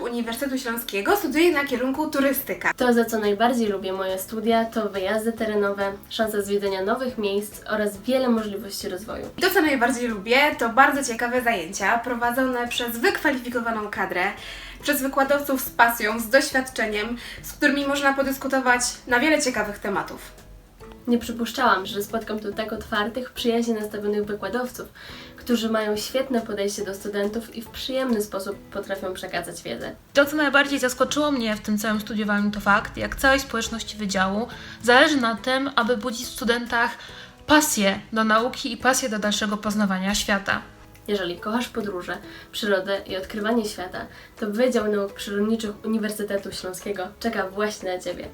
Uniwersytetu Śląskiego studiuję na kierunku turystyka. To, za co najbardziej lubię moje studia, to wyjazdy terenowe, szansa zwiedzenia nowych miejsc oraz wiele możliwości rozwoju. I to, co najbardziej lubię, to bardzo ciekawe zajęcia prowadzone przez wykwalifikowaną kadrę, przez wykładowców z pasją, z doświadczeniem, z którymi można podyskutować na wiele ciekawych tematów. Nie przypuszczałam, że spotkam tu tak otwartych, przyjaźnie nastawionych wykładowców, którzy mają świetne podejście do studentów i w przyjemny sposób potrafią przekazać wiedzę. To, co najbardziej zaskoczyło mnie w tym całym studiowaniu, to fakt, jak całej społeczności wydziału zależy na tym, aby budzić w studentach pasję do nauki i pasję do dalszego poznawania świata. Jeżeli kochasz podróże, przyrodę i odkrywanie świata, to Wydział Nauk Przyrodniczych Uniwersytetu Śląskiego czeka właśnie na Ciebie.